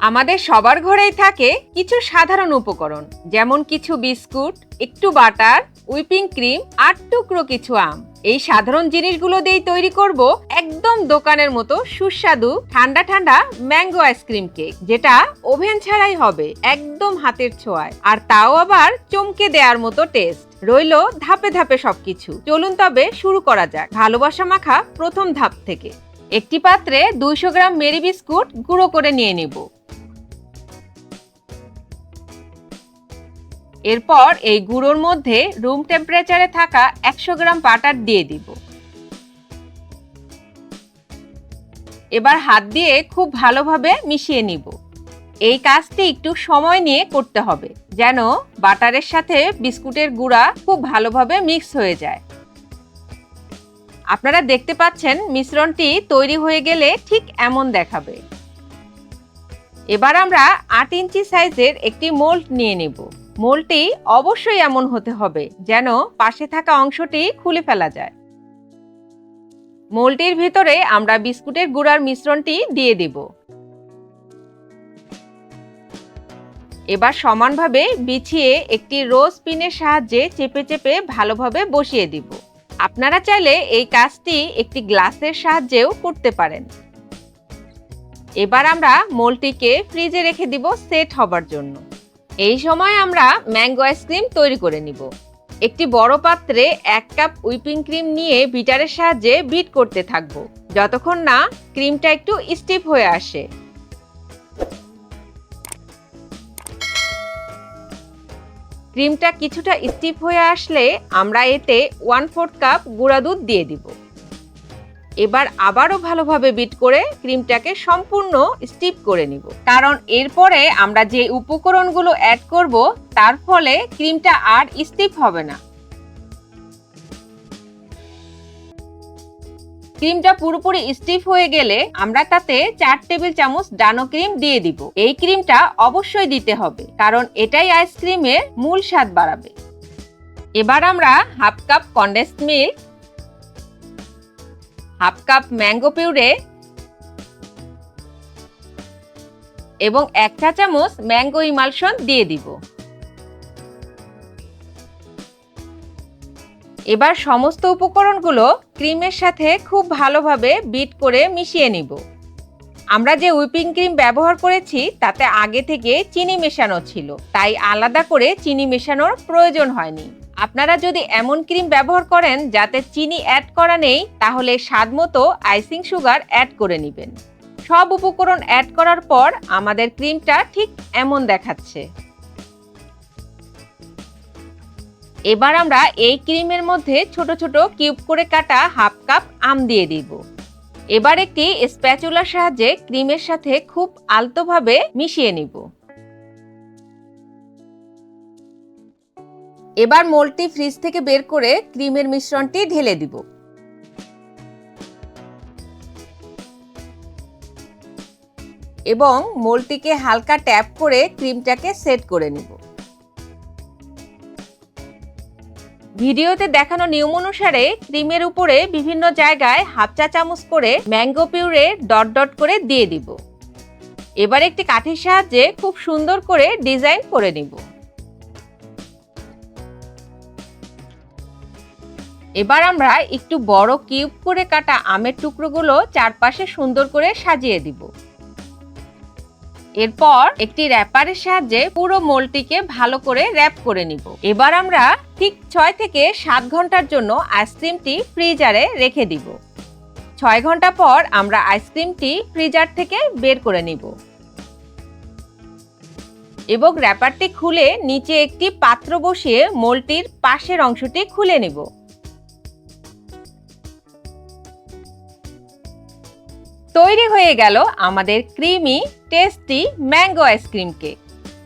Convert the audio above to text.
আমাদের সবার ঘরেই থাকে কিছু সাধারণ উপকরণ, যেমন কিছু বিস্কুট, একটু বাটার উইপিং ক্রিম আর টুকরো কিছু আম। এই সাধারণ জিনিসগুলো দিয়েই তৈরি করব একদম দোকানের মতো সুস্বাদু, ঠান্ডা ঠান্ডা ম্যাঙ্গো আইসক্রিম কেক, যেটা ওভেন ছাড়াই হবে একদম হাতের ছোঁয়ায়। আর তাও আবার চমকে দেওয়ার মতো টেস্ট। রইল ধাপে ধাপে সবকিছু। চলুন তবে শুরু করা যাক। ভালোবাসা মাখা প্রথম ধাপ থেকে। একটি পাত্রে দুইশো গ্রাম মেরি বিস্কুট গুঁড়ো করে নিয়ে নিব। এরপর এই গুঁড়োর মধ্যে রুম টেম্পারেচারে থাকা একশো গ্রাম বাটার দিয়ে দিব। এবার হাত দিয়ে খুব ভালোভাবে মিশিয়ে নিব। এই কাজটি একটু সময় নিয়ে করতে হবে, যেন বাটারের সাথে বিস্কুটের গুঁড়া খুব ভালোভাবে মিক্স হয়ে যায়। আপনারা দেখতে পাচ্ছেন মিশ্রণটি তৈরি হয়ে গেলে ঠিক এমন দেখাবে। এবার আমরা আট ইঞ্চি সাইজের একটি মোল্ড নিয়ে নেব। মোলটি অবশ্যই এমন হতে হবে যেন পাশে থাকা অংশটি খুলে ফেলা যায়। মোলটির ভিতরে আমরা বিস্কুটের গুঁড়ার মিশ্রণটি দিয়ে দিব। এবার সমানভাবে বিছিয়ে একটি রোজ পিনের সাহায্যে চেপে চেপে ভালোভাবে বসিয়ে দিব। আপনারা চাইলে এই কাজটি একটি গ্লাসের সাহায্যেও করতে পারেন। এবার আমরা মোলটিকে ফ্রিজে রেখে দিব সেট হবার জন্য। এই সময় আমরা ম্যাঙ্গো আইসক্রিম তৈরি করে নিব। একটি বড় পাত্রে এক কাপ উইপিং ক্রিম নিয়ে বিটারের সাহায্যে বিট করতে থাকব, যতক্ষণ না ক্রিমটা একটু স্টিফ হয়ে আসে। ক্রিমটা কিছুটা স্টিফ হয়ে আসলে আমরা এতে ওয়ান ফোর্থ কাপ গুঁড়া দুধ দিয়ে দিব। এবার আবারও ভালোভাবে বিট করে ক্রিমটাকে সম্পূর্ণ স্টিপ করে নিব। কারণ এরপরে আমরা যে উপকরণগুলো অ্যাড করব, তার ফলে ক্রিমটা আর স্টিপ হবে না। ক্রিমটা পুরোপুরি স্টিফ হয়ে গেলে আমরা তাতে চার টেবিল চামচ ডানো ক্রিম দিয়ে দিব। এই ক্রিমটা অবশ্যই দিতে হবে, কারণ এটাই আইসক্রিমের মূল স্বাদ বাড়াবে। এবার আমরা half cup condensed milk half cup mango puree এবং এক চা চামচ ম্যাঙ্গো ইমালশন দিয়ে দিব। এবার সমস্ত উপকরণগুলো ক্রিমের সাথে খুব ভালোভাবে বিট করে মিশিয়ে নিব। আমরা যে উইপিং ক্রিম ব্যবহার করেছি, তাতে আগে থেকে চিনি মেশানো ছিল, তাই আলাদা করে চিনি মেশানোর প্রয়োজন হয়নি। আপনারা যদি এমন ক্রিম ব্যবহার করেন যাতে চিনি অ্যাড করা নেই, তাহলে স্বাদ মতো আইসিং সুগার অ্যাড করে নেবেন। সব উপকরণ অ্যাড করার পর আমাদের ক্রিমটা ঠিক এমন দেখাচ্ছে। এবার আমরা এই ক্রিমের মধ্যে ছোট ছোট কিউব করে কাটা হাফ কাপ আম দিয়ে দিব। এবার একটি স্প্যাচুলার সাহায্যে ক্রিমের সাথে খুব আলতোভাবে মিশিয়ে নিব। এবার মোলটি ফ্রিজ থেকে বের করে ক্রিমের মিশ্রণটি ঢেলে দিব। এবং মোলটিকে হালকা ট্যাপ করে ক্রিমটাকে সেট করে নিব। ভিডিওতে দেখানো নিয়ম অনুসারে ক্রিমের উপরে বিভিন্ন জায়গায় হাফ চা চামচ করে ম্যাঙ্গো পিউরে ডট ডট করে দিয়ে দিব। এবার একটি কাঠির সাহায্যে খুব সুন্দর করে ডিজাইন করে নিব। এবার আমরা একটু বড় কিউব করে কাটা আমের টুকরোগুলো চারপাশে সুন্দর করে সাজিয়ে দিব। এরপর একটি র্যাপারের সাহায্যে পুরো মোলটিকে ভালো করে র্যাপ করে নিব। এবার আমরা ঠিক ছয় থেকে সাত ঘণ্টার জন্য আইসক্রিমটি ফ্রিজারে রেখে দিব। ছয় ঘণ্টা পর আমরা আইসক্রিমটি ফ্রিজার থেকে বের করে নিব। এবং র্যাপারটি খুলে নিচে একটি পাত্র বসিয়ে মোলটির পাশের অংশটি খুলে নিব। তৈরি হয়ে গেল আমাদের creamy tasty mango ice cream cake